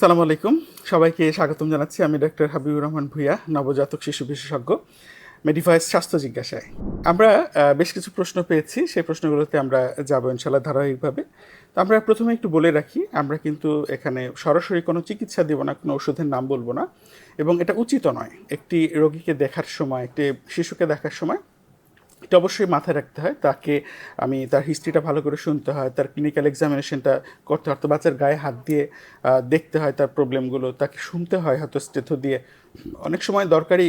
সালাম আলাইকুম। সবাইকে স্বাগতম জানাচ্ছি আমি ডক্টর হাবিবুর রহমান ভুইয়া, নবজাতক শিশু বিশেষজ্ঞ মেডিভাইস স্বাস্থ্য জিজ্ঞাসায়। আমরা বেশ কিছু প্রশ্ন পেয়েছি, সেই প্রশ্নগুলোতে আমরা যাব ইনশাল্লাহ ধারাবাহিকভাবে। তো আমরা প্রথমে একটু বলে রাখি, আমরা কিন্তু এখানে সরাসরি কোনো চিকিৎসা দেবো না, কোনো ওষুধের নাম বলব না। এবং এটা উচিত নয়, একটি রোগীকে দেখার সময়, একটি শিশুকে দেখার সময় এটা অবশ্যই মাথায় রাখতে হয়। তাকে আমি তার হিস্ট্রিটা ভালো করে শুনতে হয়, তার ক্লিনিক্যাল এক্সামিনেশনটা করতে হয় তো বাচ্চার গায়ে হাত দিয়ে দেখতে হয় তার প্রবলেমগুলো তাকে শুনতে হয় হয়তো স্টেথ দিয়ে। অনেক সময় দরকারি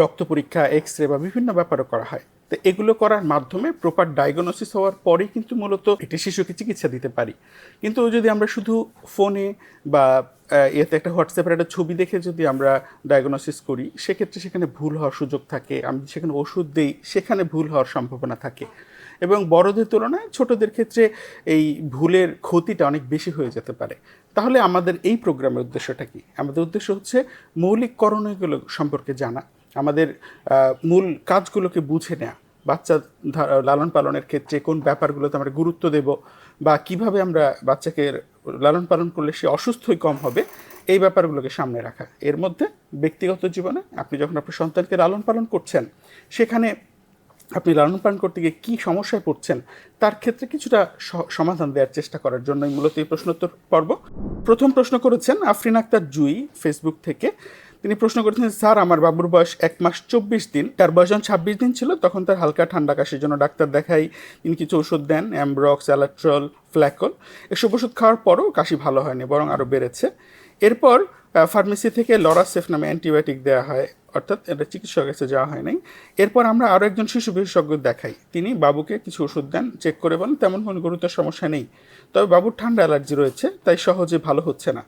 রক্ত পরীক্ষা এক্স রে বা বিভিন্ন ব্যাপারও করা হয়। তো এগুলো করার মাধ্যমে প্রপার ডায়াগনোসিস হওয়ার পরেই কিন্তু মূলত একটি শিশুকে চিকিৎসা দিতে পারি। কিন্তু যদি আমরা শুধু ফোনে বা এতে একটা হোয়াটসঅ্যাপের একটা ছবি দেখে যদি আমরা ডায়াগনোসিস করি, সেক্ষেত্রে সেখানে ভুল হওয়ার সুযোগ থাকে, আমি সেখানে ওষুধ দিই, সেখানে ভুল হওয়ার সম্ভাবনা থাকে। এবং বড়দের তুলনায় ছোটদের ক্ষেত্রে এই ভুলের ক্ষতিটা অনেক বেশি হয়ে যেতে পারে। তাহলে আমাদের এই প্রোগ্রামের উদ্দেশ্যটা কি? আমাদের উদ্দেশ্য হচ্ছে মৌলিক করণীয়গুলো সম্পর্কে জানা। আমাদের মূল কাজগুলোকে বুঝে নেওয়া বাচ্চা লালন পালনের ক্ষেত্রে কোন ব্যাপারগুলোতে আমরা গুরুত্ব দেব বা কীভাবে আমরা বাচ্চাকে লালন পালন করলে সে অসুস্থই কম হবে, এই ব্যাপারগুলোকে সামনে রাখা। এর মধ্যে ব্যক্তিগত জীবনে আপনি যখন আপনার সন্তানকে লালন পালন করছেন, সেখানে আপনি লালন পালন করতে গিয়ে কী সমস্যায় পড়ছেন, তার ক্ষেত্রে কিছুটা সমাধান দেওয়ার চেষ্টা করার জন্যই মূলত এই প্রশ্নোত্তর পর্ব। প্রথম প্রশ্ন করেছেন আফরিন আক্তার জুই ফেসবুক থেকে। তিনি প্রশ্ন করেছেন, স্যার, আমার বাবুর বয়স এক মাস চব্বিশ দিন। তার বয়স যখন ছাব্বিশ দিন ছিল, তখন তার হালকা ঠান্ডা কাশির জন্য ডাক্তার দেখাই। তিনি কিছু ওষুধ দেন, অ্যামব্রক্স, অ্যালাট্রল, ফ্ল্যাকল। এসব ওষুধ খাওয়ার পরও কাশি ভালো হয়নি, বরং আরও বেড়েছে। এরপর ফার্মেসি থেকে লরাসেফ নামে অ্যান্টিবায়োটিক দেওয়া হয়, অর্থাৎ এটা চিকিৎসকের কাছে যাওয়া হয় নাই। এরপর আমরা আরও একজন শিশু বিশেষজ্ঞ দেখাই। তিনি বাবুকে কিছু ওষুধ দেন চেক করে বলেন, তেমন কোনো গুরুতর সমস্যা নেই। তবে বাবুর ঠান্ডা অ্যালার্জি রয়েছে, তাই সহজে ভালো হচ্ছে না।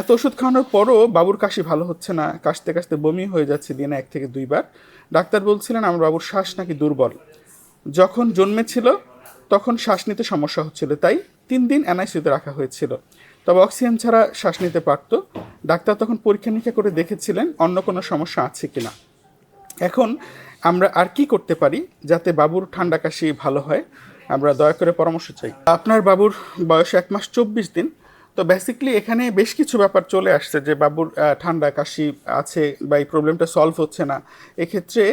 এত ওষুধ খাওয়ানোর পরও বাবুর কাশি ভালো হচ্ছে না। কাশতে কাশতে বমি হয়ে যাচ্ছে দিনে এক থেকে দুইবার। ডাক্তার বলছিলেন, আমার বাবুর শ্বাস নাকি দুর্বল। যখন জন্মেছিল, তখন শ্বাস নিতে সমস্যা হচ্ছিল। তাই তিন দিন এনআইসিউতে রাখা হয়েছিল। তবে অক্সিজেন ছাড়া শ্বাস নিতে পারত। ডাক্তার তখন পরীক্ষা নিরীক্ষা করে দেখেছিলেন, অন্য কোনো সমস্যা আছে কি না এখন আমরা আর কি করতে পারি যাতে বাবুর ঠান্ডা কাশি ভালো হয়? আমরা দয়া করে পরামর্শ চাই। আপনার বাবুর বয়স এক মাস চব্বিশ দিন। তো বেসিকলি এখানে বেশ কিছু ব্যাপার চলে আসছে যে বাবুর ঠান্ডা কাশি আছে বা এই প্রবলেমটা সলভ হচ্ছে না। এক্ষেত্রে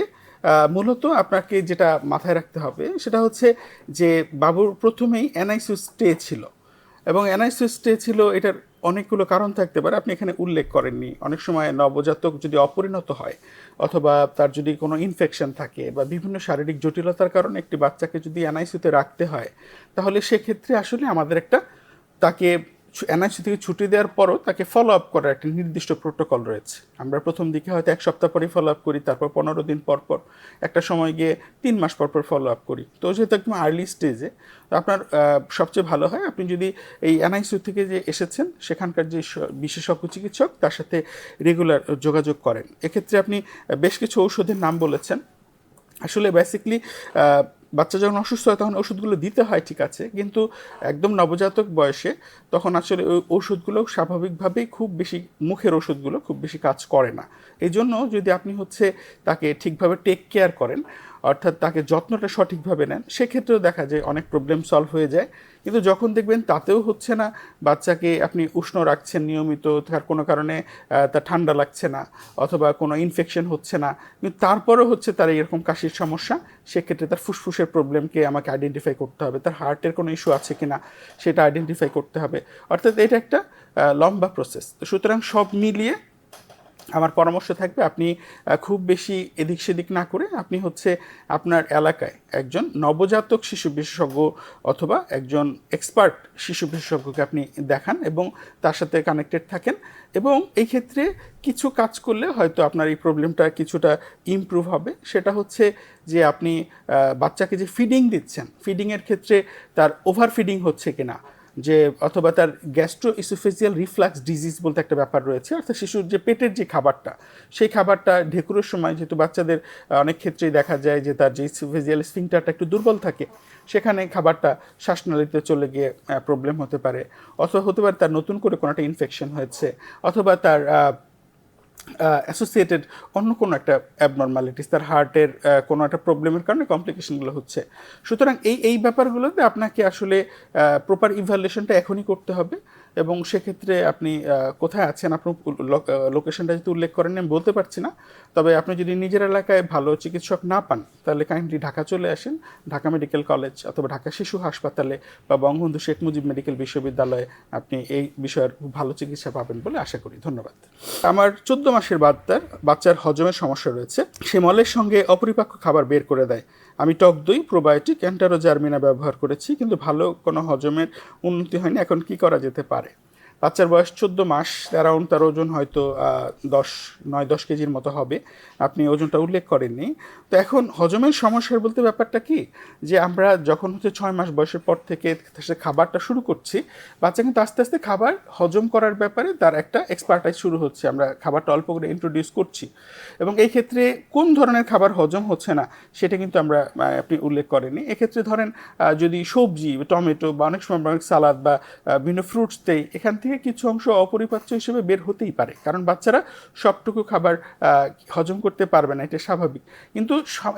মূলত আপনাকে যেটা মাথায় রাখতে হবে সেটা হচ্ছে যে বাবুর প্রথমেই এনআইসিউ স্টে ছিল এবং এনআইসিউ স্টে ছিল এটার অনেকগুলো কারণ থাকতে পারে। আপনি এখানে উল্লেখ করেননি। অনেক সময় নবজাতক যদি অপরিণত হয় অথবা তার যদি কোনো ইনফেকশন থাকে বা বিভিন্ন শারীরিক জটিলতার কারণে একটি বাচ্চাকে যদি এনআইসিউতে রাখতে হয়, তাহলে সেক্ষেত্রে আসলে আমাদের একটা তাকে এনআইসি থেকে ছুটি দেওয়ার পরও তাকে ফলো আপ করার একটা নির্দিষ্ট প্রোটোকল রয়েছে। আমরা প্রথম দিকে হয়তো এক সপ্তাহ পরেই ফলো আপ করি, তারপর পনেরো দিন পর পর একটা সময় গিয়ে তিন মাস পর পর ফলো আপ করি। তো যেহেতু একদম আর্লি স্টেজে আপনার সবচেয়ে ভালো হয় আপনি যদি এই এনআইসিউ থেকে যে এসেছেন, সেখানকার যে বিশেষজ্ঞ চিকিৎসক তার সাথে রেগুলার যোগাযোগ করেন। এক্ষেত্রে আপনি বেশ কিছু ঔষধের নাম বলেছেন। আসলে বেসিকলি বাচ্চা যখন অসুস্থ হয় তখন ওষুধগুলো দিতে হয়, ঠিক আছে, কিন্তু একদম নবজাতক বয়সে তখন আসলে ওই ওষুধগুলো স্বাভাবিকভাবেই খুব বেশি, মুখের ওষুধগুলো খুব বেশি কাজ করে না। এই জন্য যদি আপনি হচ্ছে তাকে ঠিকভাবে টেক কেয়ার করেন অর্থাৎ তাকে যত্নটা সঠিকভাবে নেন, সেক্ষেত্রেও দেখা যায় অনেক প্রবলেম সলভ হয়ে যায়। কিন্তু যখন দেখবেন তাতেও হচ্ছে না, বাচ্চাকে আপনি উষ্ণ রাখছেন নিয়মিত, তার কোনো কারণে তার ঠান্ডা লাগছে না অথবা কোনো ইনফেকশন হচ্ছে না, কিন্তু তারপরেও হচ্ছে তার এরকম কাশির সমস্যা, সেক্ষেত্রে তার ফুসফুসের প্রবলেমকে আমাকে আইডেন্টিফাই করতে হবে, তার হার্টের কোনো ইস্যু আছে কি না সেটা আইডেন্টিফাই করতে হবে। অর্থাৎ এটা একটা লম্বা প্রসেস সুতরাং সব মিলিয়ে আমার পরামর্শ থাকবে আপনি খুব বেশি এদিক সেদিক না করে আপনি হচ্ছে আপনার এলাকায় একজন নবজাতক শিশু বিশেষজ্ঞ অথবা একজন এক্সপার্ট শিশু বিশেষজ্ঞকে আপনি দেখান এবং তার সাথে কানেক্টেড থাকেন এবং এই ক্ষেত্রে কিছু কাজ করলে হয়তো আপনার এই প্রবলেমটা কিছুটা ইমপ্রুভ হবে। সেটা হচ্ছে যে আপনি বাচ্চাকে যে ফিডিং দিচ্ছেন ফিডিংয়ের ক্ষেত্রে তার ওভার ফিডিং হচ্ছে কিনা যে অথবা তার গ্যাস্ট্রো ইসোফেসিয়াল রিফ্লাক্স ডিজিজ বলতে একটা ব্যাপার রয়েছে, অর্থাৎ শিশুর যে পেটের যে খাবারটা, সেই খাবারটা ঢেকুরের সময় যেহেতু বাচ্চাদের অনেক ক্ষেত্রেই দেখা যায় যে তার যে ইসোফেজিয়াল স্পিংটারটা একটু দুর্বল থাকে, সেখানে খাবারটা শ্বাসনালীতে চলে গিয়ে প্রবলেম হতে পারে, অথবা হতে পারে তার নতুন করে কোনো একটা ইনফেকশন হয়েছে, অথবা তার অ্যাসোসিয়েটেড অন্য কোনো একটা অ্যাবনর্মালিটিস তার হার্টের কোনো একটা প্রবলেমের কারণে কমপ্লিকেশনগুলো হচ্ছে। সুতরাং এই এই ব্যাপারগুলোতে আপনাকে আসলে প্রপার ইভ্যালুয়েশনটা এখনই করতে হবে। এবং সেক্ষেত্রে আপনি কোথায় আছেন? আপনার লোকেশনটা যদি উল্লেখ করেন, আমি বলতে পারছি না। তবে আপনি যদি নিজের এলাকায় ভালো চিকিৎসক না পান, তাহলে কাইন্ডলি ঢাকা চলে আসেন। ঢাকা মেডিকেল কলেজ অথবা ঢাকা শিশু হাসপাতালে বা বঙ্গবন্ধু শেখ মুজিব মেডিকেল বিশ্ববিদ্যালয়ে আপনি এই বিষয়ের খুব ভালো চিকিৎসা পাবেন বলে আশা করি। ধন্যবাদ। আমার চোদ্দ মাসের বাচ্চার বাচ্চার হজমের সমস্যা রয়েছে। সে মলের সঙ্গে অপরিপাক্য খাবার বের করে দেয়। আমি টক দই, প্রোবায়োটিক অ্যান্টারো জার্মিনা ব্যবহার করেছি, কিন্তু ভালো কোনো হজমের উন্নতি হয়নি। এখন কি করা যেতে পারে? বাচ্চার বয়স চোদ্দ মাস অ্যারাউন্ড তার ওজন হয়তো দশ, নয়, দশ কেজির মতো হবে। আপনি ওজনটা উল্লেখ করেননি। তো এখন হজমের সমস্যার বলতে ব্যাপারটা কি? যে আমরা যখন হচ্ছে ছয় মাস বয়সের পর থেকে সে খাবারটা শুরু করছি, বাচ্চা কিন্তু আস্তে আস্তে খাবার হজম করার ব্যাপারে তার একটা এক্সপার্টাইজ শুরু হচ্ছে। আমরা খাবারটা অল্প করে ইন্ট্রোডিউস করছি। এবং এই ক্ষেত্রে কোন ধরনের খাবার হজম হচ্ছে না, সেটা কিন্তু আমরা আপনি উল্লেখ করেনি এক্ষেত্রে ধরেন যদি সবজি, টমেটো বা অনেক সময় অনেক সালাদ বা বিভিন্ন ফ্রুটস দেই, এখান থেকে কিছু অংশ অপরিপাচ্য হিসেবে বের হতেই পারে। কারণ বাচ্চারা সবটুকু খাবার হজম করতে পারবে না, এটা স্বাভাবিক। কিন্তু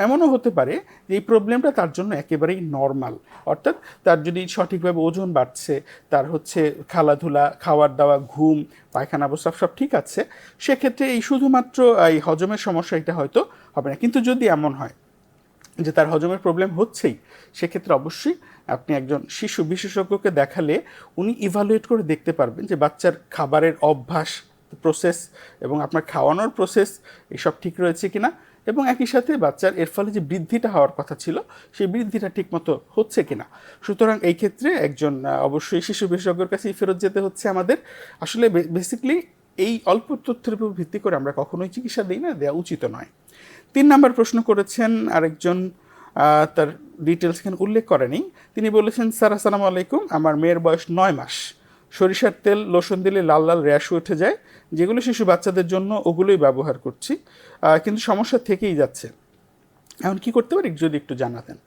এমনও হতে পারে যে এই প্রবলেমটা তার জন্য একেবারেই নর্মাল অর্থাৎ তার যদি সঠিকভাবে ওজন বাড়ছে, তার হচ্ছে খেলাধুলা, খাওয়ার দাওয়া, ঘুম, পায়খানা, প্রস্রাব সব ঠিক আছে, সেক্ষেত্রে এই শুধুমাত্র এই হজমের সমস্যা এটা হয়তো হবে না। কিন্তু যদি এমন হয় যে তার হজমের প্রবলেম হচ্ছেই, সেক্ষেত্রে অবশ্যই আপনি একজন শিশু বিশেষজ্ঞকে দেখালে উনি ইভালুয়েট করে দেখতে পারবেন যে বাচ্চার খাবারের অভ্যাস প্রসেস এবং আপনার খাওয়ানোর প্রসেস এসব ঠিক রয়েছে কিনা এবং একই সাথে বাচ্চার এর ফলে যে বৃদ্ধিটা হওয়ার কথা ছিল, সেই বৃদ্ধিটা ঠিকমতো হচ্ছে কিনা। সুতরাং এই ক্ষেত্রে একজন অবশ্যই শিশু বিশেষজ্ঞের কাছেই ফেরত যেতে হচ্ছে আমাদের। আসলে বেসিকলি এই অল্প তথ্যের উপর ভিত্তি করে আমরা কখনোই চিকিৎসা দিই না, দেওয়া উচিত নয়। তিন নাম্বার প্রশ্ন করেছেন আরেকজন তার ডিটেলস এখানে উল্লেখ করেনি। তিনি বলেছেন, স্যার, আসসালামু আলাইকুম। আমার মেয়ের বয়স নয় মাস। সরিষার তেল, লোশন দিলে লাল লাল র্যাশ উঠে যায়। যেগুলো শিশু বাচ্চাদের জন্য ওগুলোই ব্যবহার করছি। কিন্তু সমস্যা থেকেই যাচ্ছে। এখন কি করতে পারি? যদি একটু জানাতেন।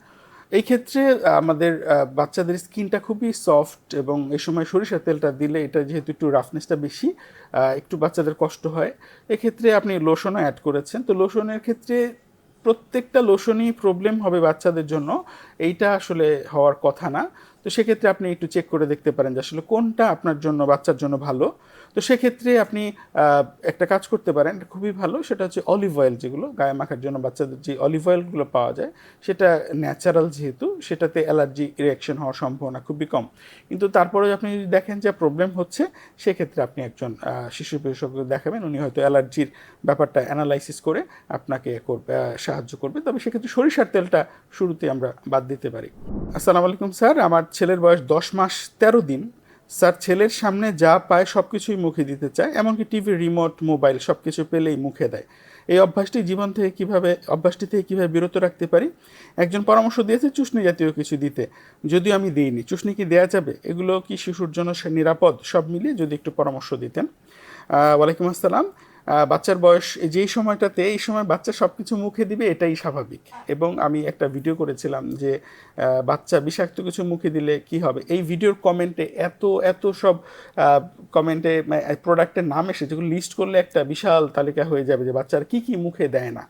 এই ক্ষেত্রে আমাদের বাচ্চাদের স্কিনটা খুবই সফট এবং এই সময় সরিষার তেলটা দিলে এটা যেহেতু একটু রাফনেসটা বেশি একটু বাচ্চাদের কষ্ট হয়। এক্ষেত্রে আপনি লোশনও অ্যাড করেছেন। তো লোশনের ক্ষেত্রে প্রত্যেকটা লোশনই প্রবলেম হবে বাচ্চাদের জন্য। এইটা আসলে হওয়ার কথা না। তো সেক্ষেত্রে আপনি একটু চেক করে দেখতে পারেন যে আসলে কোনটা আপনার জন্য, বাচ্চার জন্য ভালো। তো সেক্ষেত্রে আপনি একটা কাজ করতে পারেন খুবই ভালো, সেটা হচ্ছে অলিভ অয়েল যেগুলো গায়ে মাখার জন্য বাচ্চাদের যে অলিভ অয়েলগুলো পাওয়া যায়, সেটা ন্যাচারাল যেহেতু, সেটাতে অ্যালার্জি রিয়াকশন হওয়ার সম্ভাবনা খুবই কম। কিন্তু তারপরে আপনি যদি দেখেন যে প্রবলেম হচ্ছে, সেক্ষেত্রে আপনি একজন শিশু বিশেষজ্ঞ দেখাবেন, উনি হয়তো অ্যালার্জির ব্যাপারটা অ্যানালাইসিস করে আপনাকে করবে সাহায্য করবে। তবে সেক্ষেত্রে সরিষার তেলটা শুরুতে আমরা বাদ দিতে পারি। আসসালামু আলাইকুম স্যার, আমার ছেলের বয়স দশ মাস তেরো দিন। স্যার, ছেলের সামনে যা পায় সব কিছুই মুখে দিতে চায়, এমনকি টিভি, রিমোট, মোবাইল সব কিছু পেলেই মুখে দেয়। এই অভ্যাসটি জীবন থেকে কীভাবে, অভ্যাসটি থেকে কীভাবে বিরত রাখতে পারি? একজন পরামর্শ দিয়েছে চুষ্ণি জাতীয় কিছু দিতে। যদিও আমি দিইনি চুষ্ণি কি দেওয়া যাবে? এগুলো কি শিশুর জন্য নিরাপদ? সব মিলিয়ে যদি একটু পরামর্শ দিতেন। ওয়ালাইকুম আসসালাম। বাচ্চার বয়স যেই সময়টাতে এই সময় বাচ্চা সব কিছু মুখে দিবে, এটাই স্বাভাবিক। এবং আমি একটা ভিডিও করেছিলাম যে বাচ্চা বিষাক্ত কিছু মুখে দিলে কি হবে? এই ভিডিওর কমেন্টে এত এত সব কমেন্টে প্রোডাক্টের নাম এসে যেগুলো লিস্ট করলে একটা বিশাল তালিকা হয়ে যাবে যে বাচ্চার কি কি মুখে দেয় না।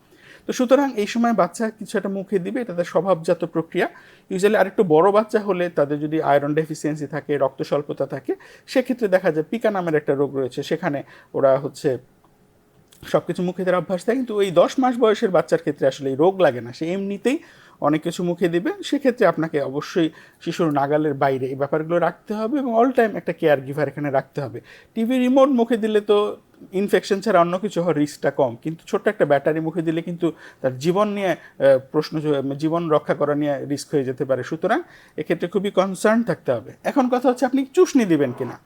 তো সুতরাং এই সময় বাচ্চা কিছু একটা মুখে দিবে, এটা তাদের স্বভাবজাত প্রক্রিয়া। ইউজুয়ালি আরেকটু বড় বাচ্চা হলে তাদের যদি আয়রন ডেফিসিয়েন্সি থাকে, রক্ত স্বল্পতা থাকে, সেক্ষেত্রে দেখা যায় পিকা নামের একটা রোগ রয়েছে। সেখানে ওরা হচ্ছে সব কিছু মুখে দেওয়ার অভ্যাস থাকে, কিন্তু ওই দশ মাস বয়সের বাচ্চার ক্ষেত্রে আসলে এই রোগ লাগে না। সে এমনিতেই অনেক কিছু মুখে দিবে, সেক্ষেত্রে আপনাকে অবশ্যই শিশুর নাগালের বাইরে এই ব্যাপারগুলো রাখতে হবে এবং অল টাইম একটা কেয়ার গিভার এখানে রাখতে হবে। টিভি রিমোট মুখে দিলে তো ইনফেকশন ছাড়া অন্য কিছু হওয়ার রিস্কটা কম, কিন্তু ছোট্ট একটা ব্যাটারি মুখে দিলে কিন্তু তার জীবন নিয়ে প্রশ্ন জীবন রক্ষা করা নিয়ে রিস্ক হয়ে যেতে পারে। সুতরাং এক্ষেত্রে খুবই কনসার্ন থাকতে হবে। এখন কথা হচ্ছে আপনি চুষনি দিবেন কিনা।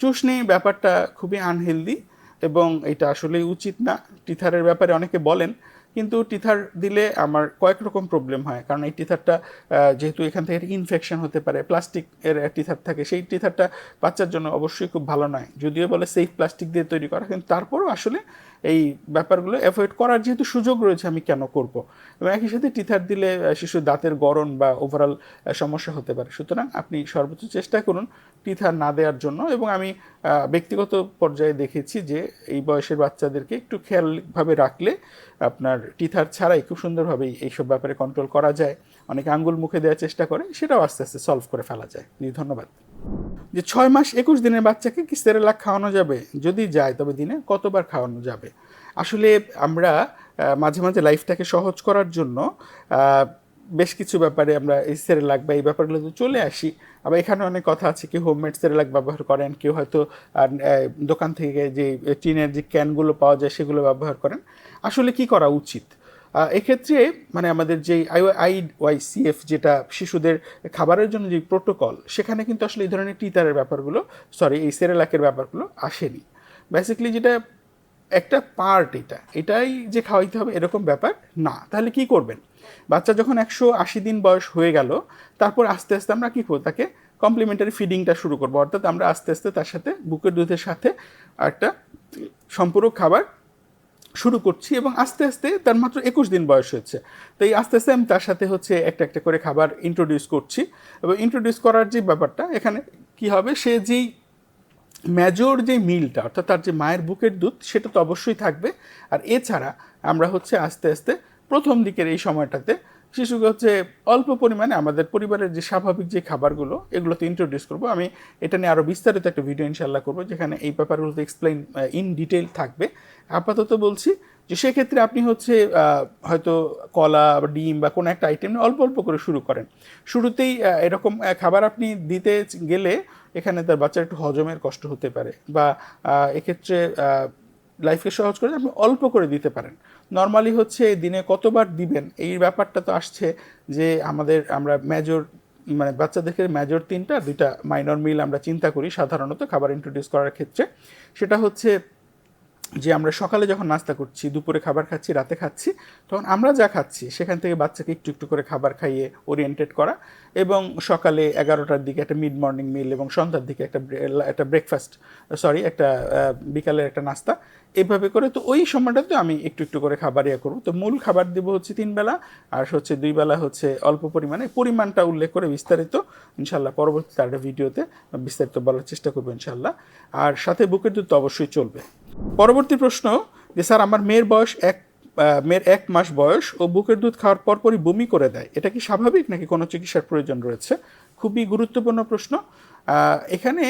চুষনি ব্যাপারটা খুবই আনহেলদি এবং এটা আসলেই উচিত না। টিথারের ব্যাপারে অনেকে বলেন, কিন্তু টিথার দিলে আমার কয়েক রকম প্রবলেম হয়। কারণ এই টিথারটা যেহেতু এখান থেকে ইনফেকশন হতে পারে প্লাস্টিক এর টিথার থাকে, সেই টিথারটা বাচ্চার জন্য অবশ্যই খুব ভালো নয়। যদিও বলে সেফ প্লাস্টিক দিয়ে তৈরি করা, কিন্তু তারপরেও আসলে এই ব্যাপারগুলো অ্যাভয়েড করার যেহেতু সুযোগ রয়েছে, আমি কেন করব? এবং একই সাথে টিথার দিলে শিশুর দাঁতের গড়ন বা ওভারঅল সমস্যা হতে পারে। সুতরাং আপনি সর্বোচ্চ চেষ্টা করুন টিথার না দেওয়ার জন্য এবং আমি ব্যক্তিগত পর্যায়ে দেখেছি যে এই বয়সের বাচ্চাদেরকে একটু খেয়ালভাবে রাখলে আপনার টিথার ছাড়াই খুব সুন্দরভাবে এইসব ব্যাপারে কন্ট্রোল করা যায়। অনেকে আঙ্গুল মুখে দেওয়ার চেষ্টা করে, সেটাও আস্তে আস্তে সলভ করে ফেলা যায়। ধন্যবাদ। যে ছয় মাস একুশ দিনের বাচ্চাকে কি সেরেলাক খাওয়ানো যাবে? যদি যায়, তবে দিনে কতবার খাওয়ানো যাবে? আসলে আমরা মাঝে মাঝে লাইফটাকে সহজ করার জন্য বেশ কিছু ব্যাপারে আমরা এই সেরেলাক বা এই ব্যাপারগুলো তো চলে আসি, আবার এখানে অনেক কথা আছে, কেউ হোমমেড সেরেলাক ব্যবহার করেন, কেউ হয়তো দোকান থেকে যে টিনের যে ক্যানগুলো পাওয়া যায় সেগুলো ব্যবহার করেন। আসলে কি করা উচিত? এক্ষেত্রে মানে আমাদের যে আই আই ওয়াই সিএফ যেটা শিশুদের খাবারের জন্য যে প্রোটোকল সেখানে কিন্তু আসলে এই ধরনের টিতারের ব্যাপারগুলো সরি এই সেরেলাকের ব্যাপারগুলো আসেনি। বেসিক্যালি যেটা একটা পার্ট এটা। এটাই যে খাওয়াইতে হবে এরকম ব্যাপার না। তাহলে কি করবেন? বাচ্চা যখন একশো আশি দিন বয়স হয়ে গেল, তারপর আস্তে আস্তে আমরা কী করব? তাকে কমপ্লিমেন্টারি ফিডিংটা শুরু করব। অর্থাৎ আমরা আস্তে আস্তে তার সাথে বুকের দুধের সাথে একটা সম্পূরক খাবার শুরু করছি এবং আস্তে আস্তে তার মাত্র একুশ দিন বয়স হয়েছে। তো এই আস্তে আস্তে আমি তার সাথে হচ্ছে একটা একটা করে খাবার ইন্ট্রোডিউস করছি। এবং ইন্ট্রোডিউস করার যে ব্যাপারটা, এখানে কি হবে? সে যেই মেজর যে মিলটা অর্থাৎ তার যে মায়ের বুকের দুধ, সেটা তো অবশ্যই থাকবে। আর এছাড়া আমরা হচ্ছে আস্তে আস্তে প্রথম দিকের এই সময়টাতে শিশুকে হচ্ছে অল্প পরিমাণে আমাদের পরিবারের যে স্বাভাবিক যে খাবারগুলো, এগুলোতে ইন্ট্রোডিউস করব। আমি এটা নিয়ে আরও বিস্তারিত একটা ভিডিও ইনশাল্লাহ করব, যেখানে এই ব্যাপারগুলোতে এক্সপ্লেইন ইন ডিটেল থাকবে। আপাতত বলছি যে সেক্ষেত্রে আপনি হচ্ছে হয়তো কলা বা ডিম বা কোনো একটা আইটেম অল্প অল্প করে শুরু করেন। শুরুতেই এরকম খাবার আপনি দিতে গেলে এখানে তার বাচ্চার একটু হজমের কষ্ট হতে পারে বা এক্ষেত্রে লাইফকে সহজ করে আপনি অল্প করে দিতে পারেন। নর্মালি হচ্ছে দিনে কতবার দিবেন? এই ব্যাপারটা তো আসছে যে আমাদের, আমরা মেজর মানে বাচ্চাদেরকে মেজর তিনটা, দুইটা মাইনর মিল আমরা চিন্তা করি সাধারণত খাবার ইন্ট্রোডিউস করার ক্ষেত্রে। সেটা হচ্ছে যে আমরা সকালে যখন নাস্তা করছি, দুপুরে খাবার খাচ্ছি, রাতে খাচ্ছি, তখন আমরা যা খাচ্ছি, সেখান থেকে বাচ্চাকে একটু একটু করে খাবার খাইয়ে ওরিয়েন্টেড করা এবং সকালে এগারোটার দিকে একটা মিড মর্নিং মিল এবং সন্ধ্যার দিকে একটা একটা ব্রেকফাস্ট সরি একটা বিকালের একটা নাস্তা এইভাবে করে। তো ওই সময়টাতে আমি একটু একটু করে খাবার ইয়ে করব। তো মূল খাবার দিব হচ্ছে তিন বেলা, আর হচ্ছে দুই বেলা হচ্ছে অল্প পরিমাণে। পরিমাণটা উল্লেখ করে বিস্তারিত ইনশাল্লাহ পরবর্তীতে একটা ভিডিওতে বিস্তারিত বলার চেষ্টা করব ইনশাল্লাহ আর সাথে বুকের দুধ তো অবশ্যই চলবে। পরবর্তী প্রশ্ন যে, স্যার, আমার মেয়ের বয়স এক মেয়ের এক মাস বয়স ও বুকের দুধ খাওয়ার পরপরই বমি করে দেয়। এটা কি স্বাভাবিক নাকি কোনো চিকিৎসার প্রয়োজন রয়েছে? খুবই গুরুত্বপূর্ণ প্রশ্ন। এখানে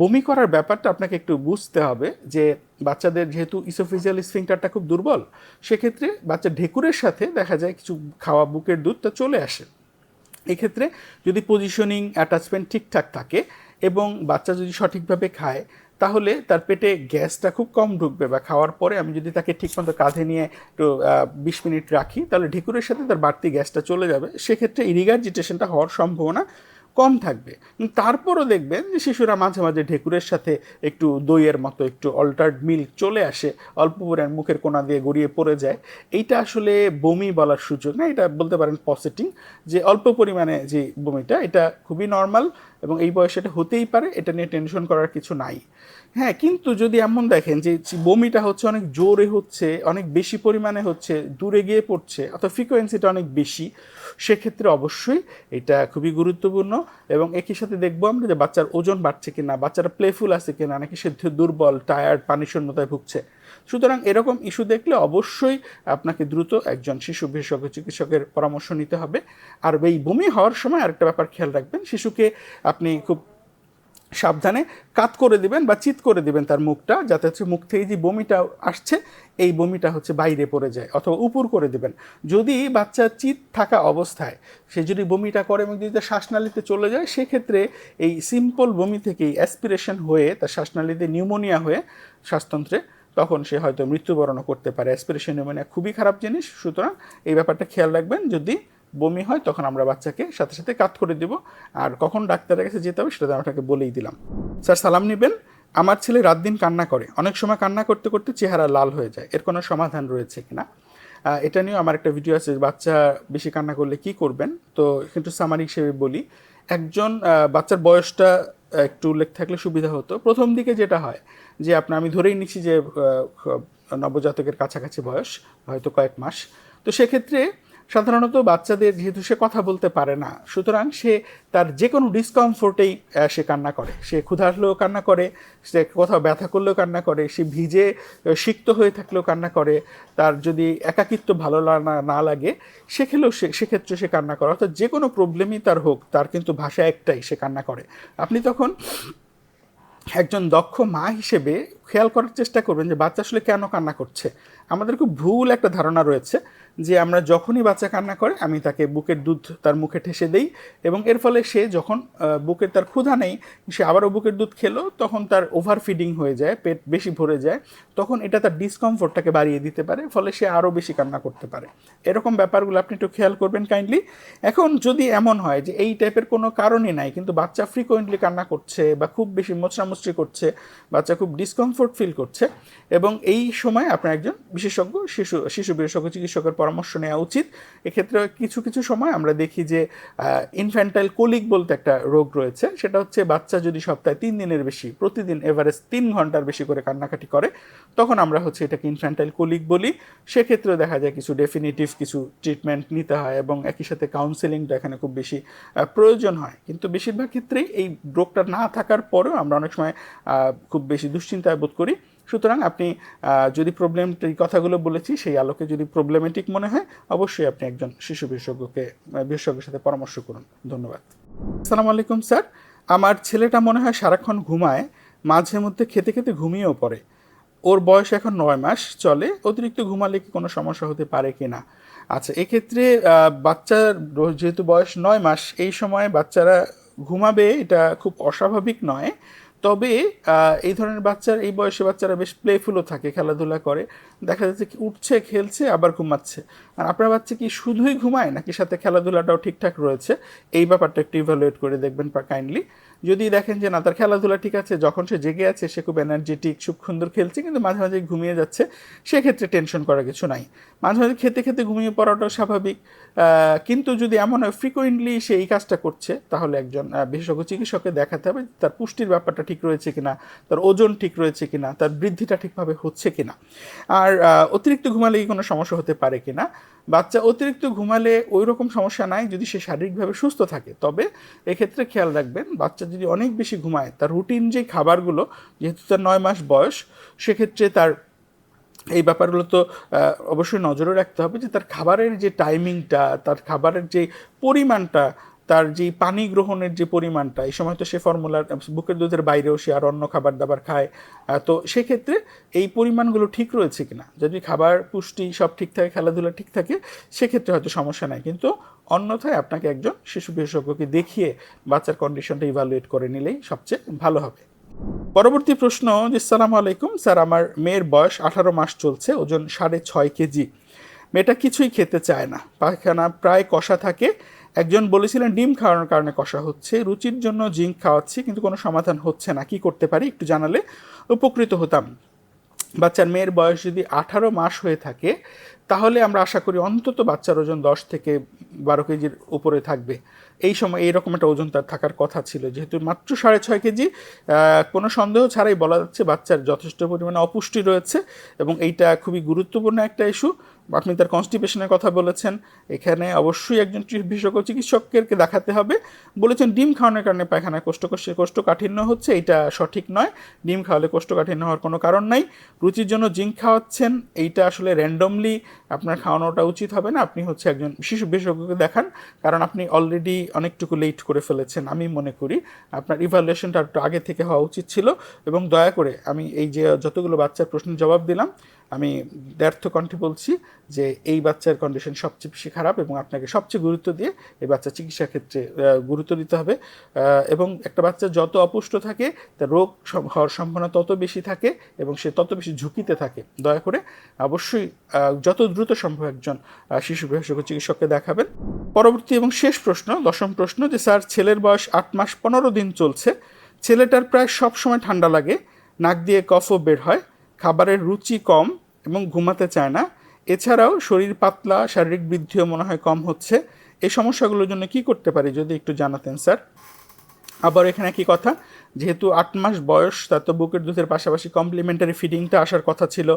বমি করার ব্যাপারটা আপনাকে একটু বুঝতে হবে যে, বাচ্চাদের যেহেতু ইসোফিজিয়াল স্ফিংটারটা খুব দুর্বল, সেক্ষেত্রে বাচ্চা ঢেকুরের সাথে দেখা যায় কিছু খাওয়া বুকের দুধটা চলে আসে। এক্ষেত্রে যদি পজিশনিং অ্যাটাচমেন্ট ঠিকঠাক থাকে এবং বাচ্চা যদি সঠিকভাবে খায় তাহলে তার পেটে গ্যাসটা খুব কম ঢুকবে বা খাওয়ার পরে আমি যদি তাকে ঠিকমতো কাঁধে নিয়ে একটু বিশ মিনিট রাখি, তাহলে ঢেকুরের সাথে তার বাড়তি গ্যাসটা চলে যাবে। সেক্ষেত্রে ইরিগার্জিটেশনটা হওয়ার সম্ভাবনা কম থাকবে। তারপরও দেখবেন যে শিশুরা মাঝে মাঝে ঢেকুরের সাথে একটু দইয়ের মতো একটু অল্টার্ড মিল্ক চলে আসে, অল্প পরিমাণ মুখের কোনা দিয়ে গড়িয়ে পড়ে যায়। এইটা আসলে বমি বলার সুযোগ না, এটা বলতে পারেন পসিটিং যে অল্প পরিমাণে যে বমিটা, এটা খুবই নর্মাল এবং এই বয়সে এটা হতেই পারে, এটা নিয়ে টেনশন করার কিছু নাই। হ্যাঁ কিন্তু যদি এমন দেখেন যে বমিটা হচ্ছে অনেক জোরে হচ্ছে, অনেক বেশি পরিমাণে হচ্ছে দূরে গিয়ে পড়ছে অথবা ফ্রিকোয়েন্সিটা অনেক বেশি, সেক্ষেত্রে অবশ্যই এটা খুবই গুরুত্বপূর্ণ এবং একই সাথে দেখব আমরা যে বাচ্চার ওজন বাড়ছে কিনা, বাচ্চারা প্লেফুল আছে কিনা, নাকি সে দুর্বল টায়ার্ড পানি শূন্যতায় ভুগছে। সুতরাং এরকম ইস্যু দেখলে অবশ্যই আপনাকে দ্রুত একজন শিশু বিশেষজ্ঞ চিকিৎসকের পরামর্শ নিতে হবে। আর এই বমি হওয়ার সময় আরেকটা ব্যাপার খেয়াল রাখবেন, শিশুকে আপনি খুব সাবধানে কাত করে দিবেন বা চিত করে দিবেন তার মুখটা, যাতে হচ্ছে মুখ থেকে যে বমিটা আসছে, এই বমিটা হচ্ছে বাইরে পড়ে যায় অথবা উপর করে দিবেন। যদি বাচ্চা চিত থাকা অবস্থায়, সে যদি বমিটা করে এবং যদি তার শ্বাসনালীতে চলে যায়, সেক্ষেত্রে এই সিম্পল বমি থেকেই অ্যাসপিরেশন হয়ে, তার শ্বাসনালীতে নিউমোনিয়া হয়ে শ্বাসতন্ত্রে, তখন সে হয়তো মৃত্যুবরণও করতে পারে। অ্যাসপিরেশন নিউমোনিয়া খুবই খারাপ জিনিস, সুতরাং এই ব্যাপারটা খেয়াল রাখবেন। যদি বমি হয়, তখন আমরা বাচ্চাকে সাথে সাথে কাত করে দিব। আর কখন ডাক্তারের কাছে যেতে হবে সেটা আপনাকে বলেই দিলাম। স্যার, সালাম নেবেন। আমার ছেলে রাত দিন কান্না করে। অনেক সময় কান্না করতে করতে চেহারা লাল হয়ে যায়। এর কোনো সমাধান রয়েছে কিনা? এটা নিয়েও আমার একটা ভিডিও আছে, বাচ্চা বেশি কান্না করলে কি করবেন? তো কিন্তু সামারি হিসেবে বলি, একজন বাচ্চার বয়সটা একটু উল্লেখ থাকলে সুবিধা হতো। প্রথম দিকে যেটা হয়, যে আপনার আমি ধরেই নিচ্ছি যে নবজাতকের কাছাকাছি বয়স, হয়তো কয়েক মাস। তো সেক্ষেত্রে সাধারণত বাচ্চাদের যেহেতু সে কথা বলতে পারে না, সুতরাং সে তার যে কোনো ডিসকমফোর্টেই সে কান্না করে। সে ক্ষুধারলেও কান্না করে, সে কোথাও ব্যথা করলেও কান্না করে, সে ভিজে সিক্ত হয়ে থাকলেও কান্না করে, তার যদি একাকিত্ব ভালো না লাগে সেক্ষেত্রেও সে, সেক্ষেত্রে সে কান্না করে। অর্থাৎ যে কোনো প্রবলেমই তার হোক, তার কিন্তু ভাষা একটাই, সে কান্না করে। আপনি তখন একজন দক্ষ মা হিসেবে খেয়াল করার চেষ্টা করবেন যে বাচ্চা আসলে কেন কান্না করছে। আমাদের খুব ভুল একটা ধারণা রয়েছে। যে আমরা যখনই বাচ্চা কান্না করে, আমি তাকে বুকের দুধ তার মুখে ঠেসে দেই এবং এর ফলে সে যখন বুকের তার ক্ষুধা নেই, সে আবারও বুকের দুধ খেলো, তখন তার ওভার ফিডিং হয়ে যায়, পেট বেশি ভরে যায়, তখন এটা তার ডিসকমফোর্টটাকে বাড়িয়ে দিতে পারে, ফলে সে আরও বেশি কান্না করতে পারে। এরকম ব্যাপারগুলো আপনি একটু খেয়াল করবেন কাইন্ডলি এখন যদি এমন হয় যে এই টাইপের কোনো কারণই নাই, কিন্তু বাচ্চা ফ্রিকোয়েন্টলি কান্না করছে বা খুব বেশি মোচড়ামুচড়ি করছে, বাচ্চা খুব ডিসকমফোর্ট ফিল করছে, এবং এই সময় আপনার একজন বিশেষজ্ঞ, শিশু শিশু বিশেষজ্ঞ চিকিৎসকের পরামর্শ নেওয়া উচিত। এক্ষেত্রে কিছু কিছু সময় আমরা দেখি যে ইনফ্যান্টাইল কোলিক বলতে একটা রোগ রয়েছে। সেটা হচ্ছে বাচ্চা যদি সপ্তাহে তিন দিনের বেশি, প্রতিদিন এভারেজ তিন ঘণ্টার বেশি করে কান্নাকাটি করে, তখন আমরা হচ্ছে এটাকে ইনফ্যান্টাইল কোলিক বলি। সেক্ষেত্রেও দেখা যায় কিছু ডেফিনিটিভ কিছু ট্রিটমেন্ট নিতে হয় এবং একই সাথে কাউন্সেলিংটা এখানে খুব বেশি প্রয়োজন হয়। কিন্তু বেশিরভাগ ক্ষেত্রেই এই রোগটা না থাকার পরেও আমরা অনেক সময় খুব বেশি দুশ্চিন্তায় বোধ করি। সুতরাং আপনি যদি প্রবলেম এই কথাগুলো বলেছি, সেই আলোকে যদি প্রবলেমেটিক মনে হয়, অবশ্যই আপনি একজন শিশু বিশেষজ্ঞকে বিশেষজ্ঞের সাথে পরামর্শ করুন। ধন্যবাদ। আসসালামু আলাইকুম, স্যার। আমার ছেলেটা মনে হয় সারাক্ষণ ঘুমায়, মাঝে মধ্যে খেতে খেতে ঘুমিয়েও পড়ে। ওর বয়স এখন নয় মাস, চলে। অতিরিক্ত ঘুমালে কি কোনো সমস্যা হতে পারে কি না? আচ্ছা এক্ষেত্রে বাচ্চার যেহেতু বয়স নয় মাস, এই সময় বাচ্চারা ঘুমাবে, এটা খুব অস্বাভাবিক নয়। তবে এই ধরনের বাচ্চার, এই বয়সে বাচ্চারা বেশ প্লেফুলও থাকে, খেলাধুলা করে। দেখা যাচ্ছে কি উঠছে, খেলছে, আবার ঘুমাচ্ছে। আর আপনার বাচ্চা কি শুধুই ঘুমায়, নাকি সাথে খেলাধুলাটাও ঠিকঠাক রয়েছে? এই ব্যাপারটা একটু ইভ্যালুয়েট করে দেখবেন কাইন্ডলি যদি দেখেন যে, না, তার খেলাধুলা ঠিক আছে, যখন সে জেগে আছে, সে খুব এনার্জেটিক খুব সুন্দর খেলছে, কিন্তু মাঝে মাঝে ঘুমিয়ে যাচ্ছে, সেক্ষেত্রে টেনশন করার কিছু নাই। মাঝে মাঝে খেতে খেতে ঘুমিয়ে পড়াটাও স্বাভাবিক। কিন্তু যদি এমন হয় ফ্রিকোয়েন্টলি সে এই কাজটা করছে, তাহলে একজন বিশেষজ্ঞ চিকিৎসককে দেখাতে হবে তার পুষ্টির ব্যাপারটা ঠিক রয়েছে কিনা, তার ওজন ঠিক রয়েছে কিনা, তার বৃদ্ধিটা ঠিকভাবে হচ্ছে কিনা। আর অতিরিক্ত ঘুমালে কি কোনো সমস্যা হতে পারে কিনা? বাচ্চা অতিরিক্ত ঘুমালে ওই রকম সমস্যা নাই, যদি সে শারীরিকভাবে সুস্থ থাকে। তবে এক্ষেত্রে খেয়াল রাখবেন, বাচ্চা যদি অনেক বেশি ঘুমায়, তার রুটিন যে খাবারগুলো, যেহেতু তার নয় মাস বয়স, সেক্ষেত্রে তার এই ব্যাপারগুলো তো অবশ্যই নজরে রাখতে হবে যে তার খাবারের যে টাইমিংটা তার খাবারের যে পরিমাণটা তার যে পানি গ্রহণের যে পরিমাণটা, এই সময় তো সে ফর্মুলার বুকের দুধের বাইরেও সে আর অন্য খাবার দাবার খায় তো সেক্ষেত্রে এই পরিমাণগুলো ঠিক রয়েছে কিনা? যদি খাবার, পুষ্টি সব ঠিক থাকে, খেলাধুলা ঠিক থাকে, সেক্ষেত্রে হয়তো সমস্যা নাই। কিন্তু অন্যথায় আপনাকে একজন শিশু বিশেষজ্ঞকে দেখিয়ে বাচ্চার কন্ডিশনটা ইভালুয়েট করে নিলেই সবচেয়ে ভালো হবে। পরবর্তী প্রশ্ন, যে সালাম আলাইকুম, স্যার, আমার মেয়ের বয়স আঠারো মাস চলছে, ওজন সাড়ে ছয় কেজি। মেয়েটা কিছুই খেতে চায় না। পায়খানা প্রায় কষা থাকে একজন বলেছিলেন, ডিম খাওয়ানোর কারণে কষা হচ্ছে, রুচির জন্য জিঙ্ক খাওয়াচ্ছি, কিন্তু কোনো সমাধান হচ্ছে না। কি করতে পারি? একটু জানালে উপকৃত হতাম। বাচ্চার মেয়ের বয়স যদি আঠারো মাস হয়ে থাকে, তাহলে আমরা আশা করি অন্তত বাচ্চার ওজন দশ থেকে বারো কেজির উপরে থাকবে। এই সময় এইরকম একটা ওজন তার থাকার কথা ছিল। যেহেতু মাত্র সাড়ে ছয় কেজি কোনো সন্দেহ ছাড়াই বলা যাচ্ছে বাচ্চার যথেষ্ট পরিমাণে অপুষ্টি রয়েছে এবং এইটা খুবই গুরুত্বপূর্ণ একটা ইস্যু আপনি তার কনস্টিপেশনের কথা বলেছেন। এখানে অবশ্যই একজন বিশেষজ্ঞ চিকিৎসককে দেখাতে হবে। বলেছেন, ডিম খাওয়ানোর কারণে পায়খানায় কোষ্ঠকোষ্ঠে কোষ্ঠকাঠিন্য হচ্ছে, এটা সঠিক নয়। ডিম খাওয়ালে কোষ্ঠকাঠিন্য হওয়ার কোনো কারণ নাই। রুচির জন্য জিঙ্ক খাওয়াচ্ছেন, এইটা আসলে র্যান্ডমলি আপনার খাওয়ানোটা উচিত হবে না। আপনি হচ্ছে একজন শিশু বিশেষজ্ঞকে দেখান, কারণ আপনি অলরেডি অনেকটুকু লেট করে ফেলেছেন, আমি মনে করি। আপনার ইভালুয়েশনটা একটু আগে থেকে হওয়া উচিত ছিল। এবং দয়া করে আমি এই যে যতগুলো বাচ্চার প্রশ্নের জবাব দিলাম আমি ব্যর্থ কণ্ঠে বলছি যে এই বাচ্চার কন্ডিশন সবচেয়ে বেশি খারাপ এবং আপনাকে সবচেয়ে গুরুত্ব দিয়ে এই বাচ্চার চিকিৎসা ক্ষেত্রে গুরুত্ব দিতে হবে। এবং একটা বাচ্চা যত অপুষ্ট থাকে, তার রোগ হওয়ার সম্ভাবনা তত বেশি থাকে এবং সে তত বেশি ঝুঁকিতে থাকে। দয়া করে অবশ্যই যত দ্রুত সম্ভব একজন শিশু বিশেষজ্ঞ চিকিৎসককে দেখাবেন। পরবর্তী এবং শেষ প্রশ্ন, দশম প্রশ্ন যে, স্যার, ছেলের বয়স আট মাস পনেরো দিন চলছে। ছেলেটার প্রায় সব সময় ঠান্ডা লাগে, নাক দিয়ে কফও বের হয়, খাবারের রুচি কম এবং ঘুমাতে চায় না। এছাড়াও শরীর পাতলা, শারীরিক বৃদ্ধিও মনে হয় কম হচ্ছে। এই সমস্যাগুলোর জন্য কি করতে পারি যদি একটু জানাতেন, স্যার? আবার এখানে কি কথা, যেহেতু আট মাস বয়স তার তো বুকের দুধের পাশাপাশি কমপ্লিমেন্টারি ফিডিংটা আসার কথা ছিল।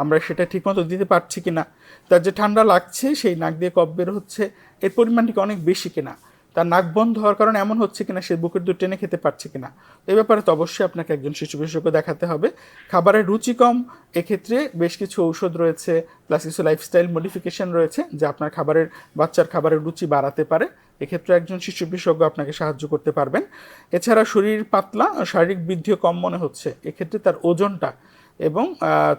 আমরা সেটা ঠিকমতো দিতে পারছি কিনা? তার যে ঠান্ডা লাগছে, সেই নাক দিয়ে কফ বের হচ্ছে, এর পরিমাণটিকে অনেক বেশি কিনা? তার নাক বন্ধ হওয়ার কারণে এমন হচ্ছে কিনা সে বুকের দুধ টেনে খেতে পারছে কিনা এই ব্যাপারে তো অবশ্যই আপনাকে একজন শিশু বিশেষজ্ঞ দেখাতে হবে। খাবারের রুচি কম, এক্ষেত্রে বেশ কিছু ঔষধ রয়েছে প্লাস কিছু লাইফস্টাইল মডিফিকেশন রয়েছে, যা আপনার খাবারের, বাচ্চার খাবারের রুচি বাড়াতে পারে। এক্ষেত্রে একজন শিশু বিশেষজ্ঞ আপনাকে সাহায্য করতে পারবেন। এছাড়া শরীর পাতলা, শারীরিক বৃদ্ধিও কম মনে হচ্ছে। এক্ষেত্রে তার ওজনটা এবং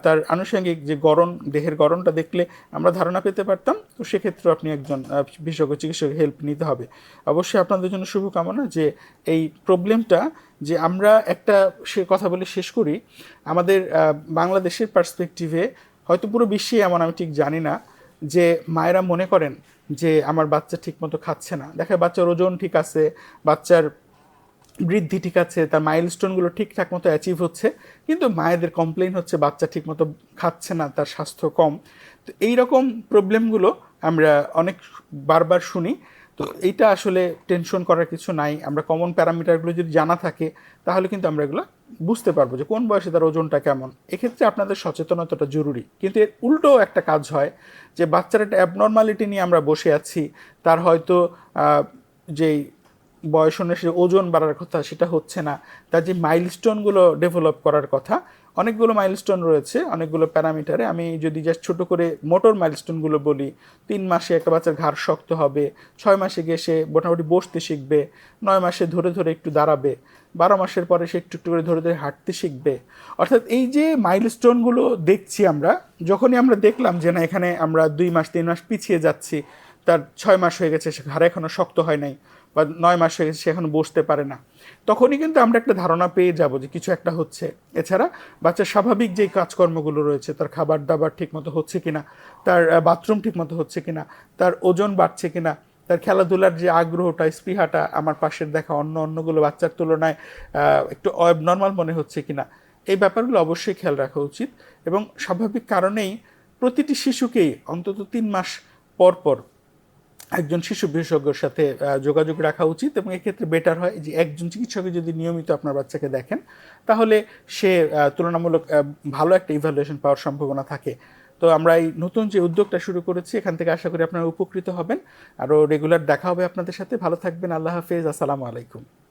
তার আনুষঙ্গিক যে গড়ন, দেহের গড়নটা দেখলে আমরা ধারণা পেতে পারতাম, তো সেক্ষেত্রেও আপনি একজন বিশেষজ্ঞ চিকিৎসকের হেল্প নিতে হবে। অবশ্যই আপনাদের জন্য শুভকামনা যে এই প্রবলেমটা যে আমরা একটা সে কথা বলে শেষ করি, আমাদের বাংলাদেশের পার্সপেক্টিভে হয়তো পুরো বিশ্বে এমন, আমি ঠিক জানি না, যে মায়েরা মনে করেন যে আমার বাচ্চা ঠিকমতো খাচ্ছে না। দেখা বাচ্চার ওজন ঠিক আছে, বাচ্চার বৃদ্ধি ঠিক আছে, তার মাইলস্টোনগুলো ঠিকঠাক মতো অ্যাচিভ হচ্ছে, কিন্তু মায়েদের কমপ্লেন হচ্ছে বাচ্চা ঠিকমতো খাচ্ছে না, তার স্বাস্থ্য কম। তো এই রকম প্রবলেমগুলো আমরা অনেক বারবার শুনি। তো এইটা আসলে টেনশন করার কিছু নাই। আমরা কমন প্যারামিটারগুলো যদি জানা থাকে, তাহলে কিন্তু আমরা এগুলো বুঝতে পারব যে কোন বয়সে তার ওজনটা কেমন। এক্ষেত্রে আপনাদের সচেতনতাটা জরুরি। কিন্তু এর উল্টো একটা কাজ হয় যে বাচ্চার একটা অ্যাবনর্মালিটি নিয়ে আমরা বসে আছি, তার হয়তো যেই বয়স অনুসারে ওজন বাড়ার কথা সেটা হচ্ছে না। তার যে মাইলস্টোনগুলো ডেভেলপ করার কথা, অনেকগুলো মাইলস্টোন রয়েছে, অনেকগুলো প্যারামিটারে আমি যদি জাস্ট ছোট করে মোটর মাইলস্টোনগুলো বলি, তিন মাসে একটা বাচ্চার ঘাড় শক্ত হবে, ছয় মাসে গিয়ে সে মোটামুটি বসতে শিখবে, নয় মাসে ধরে ধরে একটু দাঁড়াবে, বারো মাসের পরে সে একটু একটু করে ধরে ধরে হাঁটতে শিখবে। অর্থাৎ এই যে মাইলস্টোনগুলো দেখছি আমরা, যখনই আমরা দেখলাম যে না, এখানে আমরা দুই মাস, তিন মাস পিছিয়ে যাচ্ছি, তার ছয় মাস হয়ে গেছে, সে ঘাড়ে এখনও শক্ত হয় নাই। বা নয় মাস হয়ে গেছে সে এখন বসতে পারে না। তখনই কিন্তু আমরা একটা ধারণা পেয়ে যাব যে কিছু একটা হচ্ছে। এছাড়া বাচ্চার স্বাভাবিক যে কাজকর্মগুলো রয়েছে, তার খাবার দাবার ঠিকমতো হচ্ছে কিনা, তার বাথরুম ঠিকমতো হচ্ছে কিনা, তার ওজন বাড়ছে কিনা, তার খেলাধুলার যে আগ্রহটা, স্পৃহাটা আমার পাশের দেখা অন্য অন্যগুলো বাচ্চার তুলনায় একটু নর্মাল মনে হচ্ছে কিনা, এই ব্যাপারগুলো অবশ্যই খেয়াল রাখা উচিত। এবং স্বাভাবিক কারণেই প্রতিটি শিশুকেই অন্তত তিন মাস পর পর একজন শিশু বিশেষজ্ঞের সাথে যোগাযোগ রাখা উচিত এবং এক্ষেত্রে বেটার হয় যে একজন চিকিৎসকে যদি নিয়মিত আপনার বাচ্চাকে দেখেন, তাহলে সে তুলনামূলক ভালো একটা ইভ্যালুয়েশন পাওয়ার সম্ভাবনা থাকে। তো আমরা এই নতুন যে উদ্যোগটা শুরু করেছি, এখান থেকে আশা করি আপনারা উপকৃত হবেন। আরও রেগুলার দেখা হবে আপনাদের সাথে। ভালো থাকবেন। আল্লাহ হাফেজ। আসসালামু আলাইকুম।